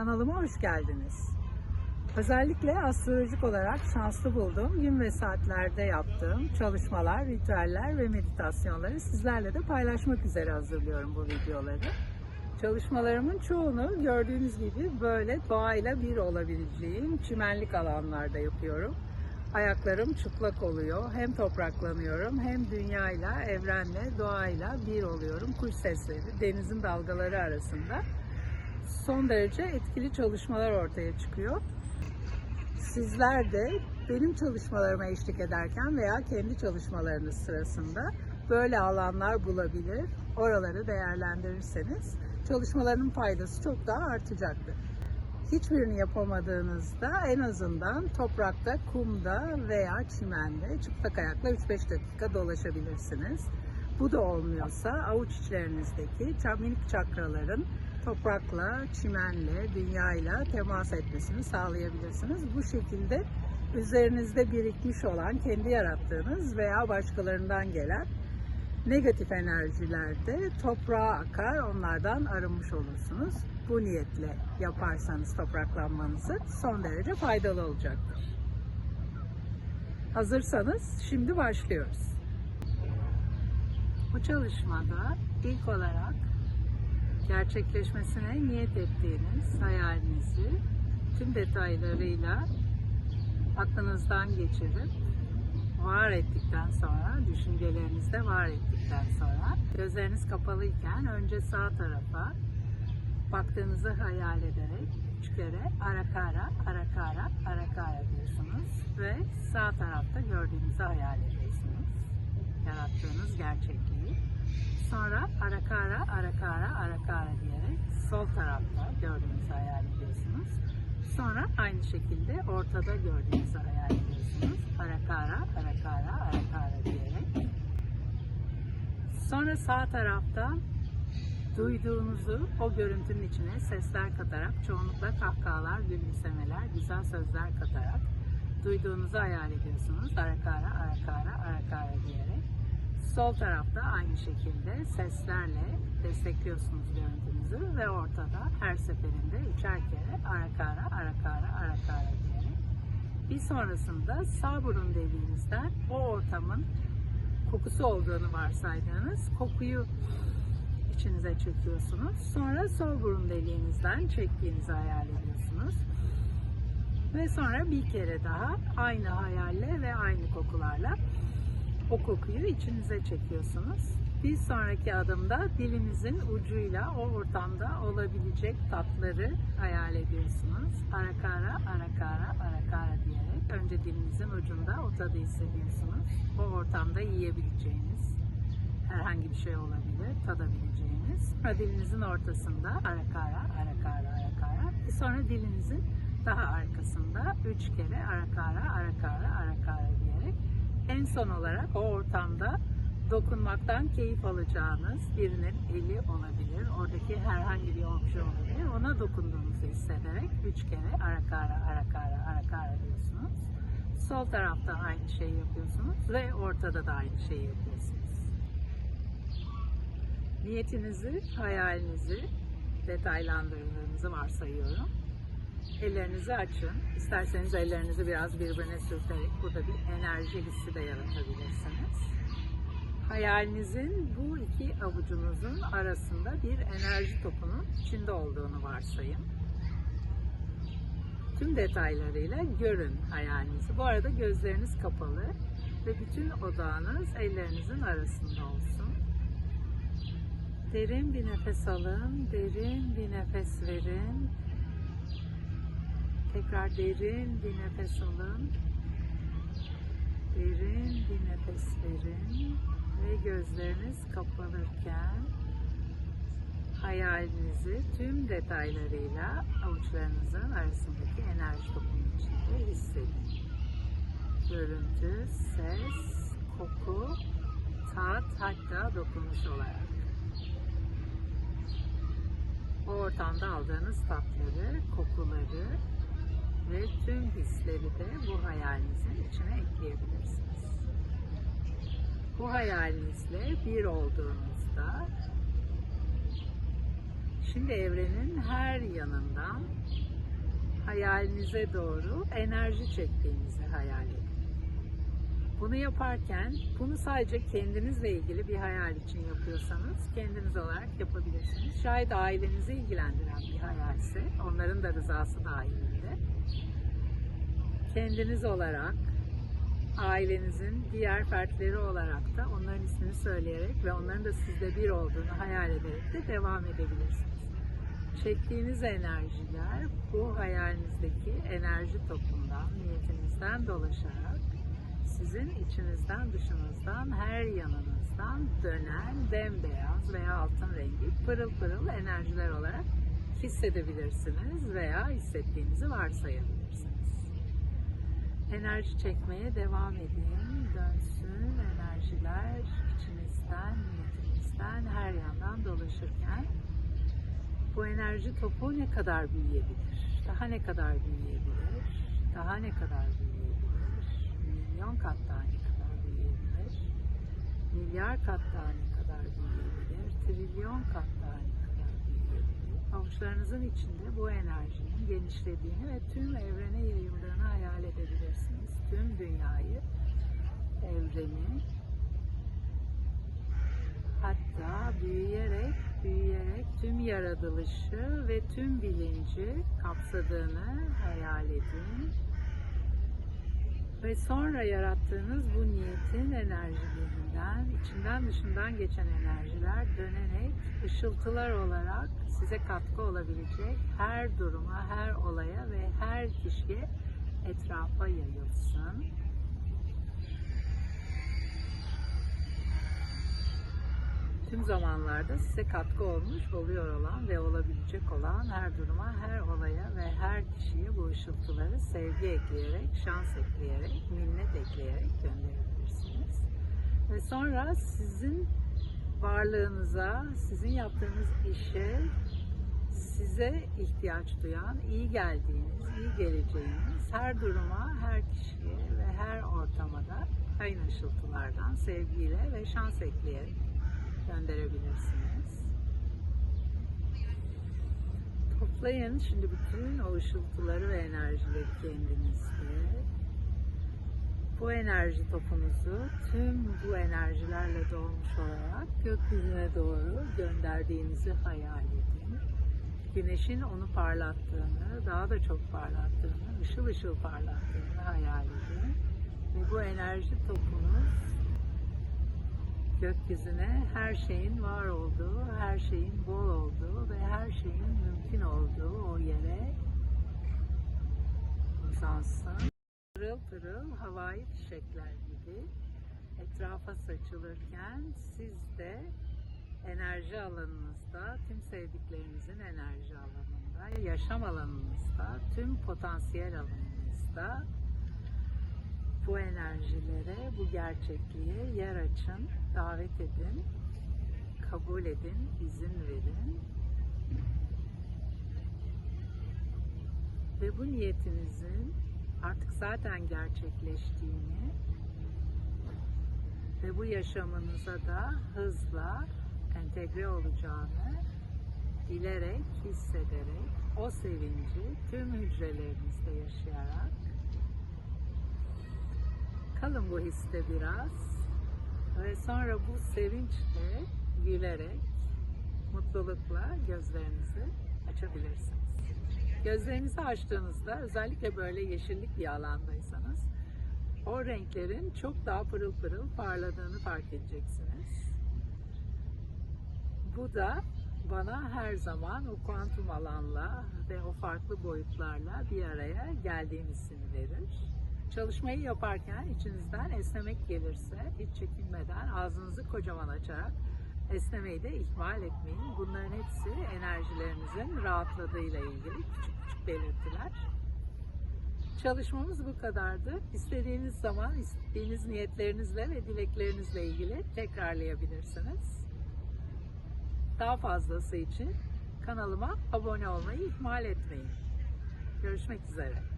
Kanalıma hoş geldiniz. Özellikle astrolojik olarak şanslı bulduğum gün ve saatlerde yaptığım çalışmalar, ritüeller ve meditasyonları sizlerle de paylaşmak üzere hazırlıyorum bu videoları. Çalışmalarımın çoğunu gördüğünüz gibi böyle doğayla bir olabileceğim çimenlik alanlarda yapıyorum. Ayaklarım çıplak oluyor. Hem topraklanıyorum hem dünyayla, evrenle, doğayla bir oluyorum. Kuş sesleri, denizin dalgaları arasında son derece etkili çalışmalar ortaya çıkıyor. Sizler de benim çalışmalarıma eşlik ederken veya kendi çalışmalarınız sırasında böyle alanlar bulabilir, oraları değerlendirirseniz çalışmaların faydası çok daha artacaktır. Hiçbirini yapamadığınızda en azından toprakta, kumda veya çimende çıplak ayakla 3-5 dakika dolaşabilirsiniz. Bu da olmuyorsa avuç içlerinizdeki minik çakraların toprakla, çimenle, dünyayla temas etmesini sağlayabilirsiniz. Bu şekilde üzerinizde birikmiş olan, kendi yarattığınız veya başkalarından gelen negatif enerjilerde toprağa akar, onlardan arınmış olursunuz. Bu niyetle yaparsanız topraklanmanızı son derece faydalı olacaktır. Hazırsanız şimdi başlıyoruz. Bu çalışmada ilk olarak gerçekleşmesine niyet ettiğiniz hayalinizi tüm detaylarıyla aklınızdan geçirip var ettikten sonra, düşüncelerinizde var ettikten sonra gözleriniz kapalıyken önce sağ tarafa baktığınızı hayal ederek üç kere arakara, arakara, arakara diyorsunuz ve sağ tarafta gördüğünüzü hayal ediyorsunuz. Yarattığınız gerçekliği. Sonra arakara, arakara, arakara diyerek sol tarafta gördüğünüzü hayal ediyorsunuz. Sonra aynı şekilde ortada gördüğünüzü hayal ediyorsunuz. Arakara, arakara, arakara diyerek. Sonra sağ tarafta duyduğunuzu o görüntünün içine sesler katarak, çoğunlukla kahkahalar, gülümsemeler, güzel sözler katarak duyduğunuzu hayal ediyorsunuz. Arakara, arakara, arakara diyerek. Sol tarafta aynı şekilde seslerle destekliyorsunuz görüntünüzü ve ortada her seferinde üçer kere arakara, arakara, arakara diyerek. Bir sonrasında sağ burun deliğinizden o ortamın kokusu olduğunu varsaydığınız kokuyu içinize çekiyorsunuz. Sonra sol burun deliğinizden çektiğinizi hayal ediyorsunuz. Ve sonra bir kere daha aynı hayalle ve aynı kokularla o kokuyu içinize çekiyorsunuz. Bir sonraki adımda dilinizin ucuyla o ortamda olabilecek tatları hayal ediyorsunuz. Arakara, arakara, arakara diyerek önce dilinizin ucunda o tadı hissediyorsunuz. O ortamda yiyebileceğiniz herhangi bir şey olabilir, tadabileceğiniz. Sonra dilinizin ortasında arakara, arakara, arakara. Sonra dilinizin daha arkasında üç kere arakara, arakara, arakara diyerek en son olarak o ortamda dokunmaktan keyif alacağınız birinin eli olabilir. Oradaki herhangi bir obje olabilir. Ona dokunduğunuzu hissederek üç kere arakara, arakara, arakara diyorsunuz. Sol tarafta aynı şeyi yapıyorsunuz ve ortada da aynı şeyi yapıyorsunuz. Niyetinizi, hayalinizi detaylandırdığınızı varsayıyorum. Ellerinizi açın. İsterseniz ellerinizi biraz birbirine sürterek burada bir enerji hissi de yaratabilirsiniz. Hayalinizin bu iki avucunuzun arasında bir enerji topunun içinde olduğunu varsayın. Tüm detaylarıyla görün hayalinizi. Bu arada gözleriniz kapalı ve bütün odağınız ellerinizin arasında olsun. Derin bir nefes alın, derin bir nefes verin. Tekrar derin bir nefes alın. Derin bir nefes verin ve gözleriniz kapalırken hayalinizi tüm detaylarıyla avuçlarınızın arasındaki enerji topunun içinde hissedin. Görüntü, ses, koku, tat hatta dokunuş olarak. O ortamda aldığınız tatları, kokuları ve tüm hisleri de bu hayalinizin içine ekleyebilirsiniz. Bu hayalinizle bir olduğunuzda şimdi evrenin her yanından hayalinize doğru enerji çektiğinizi hayal edin. Bunu yaparken bunu sadece kendinizle ilgili bir hayal için yapıyorsanız kendiniz olarak yapabilirsiniz. Şayet ailenizi ilgilendiren bir hayalse onların da rızası dahilinde kendiniz olarak ailenizin diğer fertleri olarak da onların ismini söyleyerek ve onların da sizde bir olduğunu hayal ederek de devam edebilirsiniz. Çektiğiniz enerjiler bu hayalinizdeki enerji topundan, niyetinizden dolaşarak sizin içinizden dışınızdan her yanınızdan dönen bembeyaz veya altın rengi pırıl pırıl enerjiler olarak hissedebilirsiniz veya hissettiğinizi varsayabilirsiniz. Enerji çekmeye devam edin. Dönsün enerjiler içinizden, niyetinizden her yandan dolaşırken bu enerji topu ne kadar büyüyebilir? Daha ne kadar büyüyebilir? Daha ne kadar büyüyebilir? Milyon kat daha ne kadar büyüyebilir? Milyar kat daha ne kadar büyüyebilir? Trilyon kat daha ne? Avuçlarınızın içinde bu enerjinin genişlediğini ve tüm evrene yayıldığını hayal edebilirsiniz. Tüm dünyayı, evreni, hatta büyüyerek büyüyerek tüm yaratılışı ve tüm bilinci kapsadığını hayal edin. Ve sonra yarattığınız bu niyetin enerjilerinden, içinden dışından geçen enerjiler dönerek ışıltılar olarak size katkı olabilecek her duruma, her olaya ve her kişiye etrafa yayılsın. Tüm zamanlarda size katkı olmuş, oluyor olan ve olabilecek olan her duruma, her olaya ve her kişiye bu ışıltıları sevgi ekleyerek, şans ekleyerek, minnet ekleyerek gönderebilirsiniz. Ve sonra sizin varlığınıza, sizin yaptığınız işe size ihtiyaç duyan, iyi geldiğiniz, iyi geleceğiniz her duruma, her kişiye ve her ortama da aynı ışıltılardan sevgiyle ve şans ekleyerek gönderebilirsiniz. Toplayın şimdi bütün o ışıltıları ve enerjileri kendinizde. Bu enerji topunuzu tüm bu enerjilerle dolmuş olarak gökyüzüne doğru gönderdiğinizi hayal edin. Güneşin onu parlattığını, daha da çok parlattığını, ışıl ışıl parlattığını hayal edin. Ve bu enerji topunuz gökyüzüne her şeyin var olduğu, her şeyin bol olduğu ve her şeyin mümkün olduğu o yere uzansın. Pırıl pırıl havai fişekler gibi etrafa saçılırken siz de enerji alanınızda, tüm sevdiklerinizin enerji alanında, yaşam alanınızda, tüm potansiyel alanınızda bu enerjilere, bu gerçekliğe yer açın, davet edin, kabul edin, izin verin. Ve bu niyetinizin artık zaten gerçekleştiğini ve bu yaşamınıza da hızla entegre olacağını bilerek, hissederek, o sevinci tüm hücrelerinizde yaşayarak Kalın bu histe biraz ve sonra bu sevinçle gülerek, mutlulukla gözlerinizi açabilirsiniz. Gözlerinizi açtığınızda özellikle böyle yeşillik bir alandaysanız o renklerin çok daha pırıl pırıl parladığını fark edeceksiniz. Bu da bana her zaman o kuantum alanla ve o farklı boyutlarla bir araya geldiğimizini verir. Çalışmayı yaparken içinizden esnemek gelirse hiç çekinmeden ağzınızı kocaman açarak esnemeyi de ihmal etmeyin. Bunların hepsi enerjilerinizin rahatladığıyla ilgili küçük küçük belirtiler. Çalışmamız bu kadardı. İstediğiniz zaman istediğiniz niyetlerinizle ve dileklerinizle ilgili tekrarlayabilirsiniz. Daha fazlası için kanalıma abone olmayı ihmal etmeyin. Görüşmek üzere.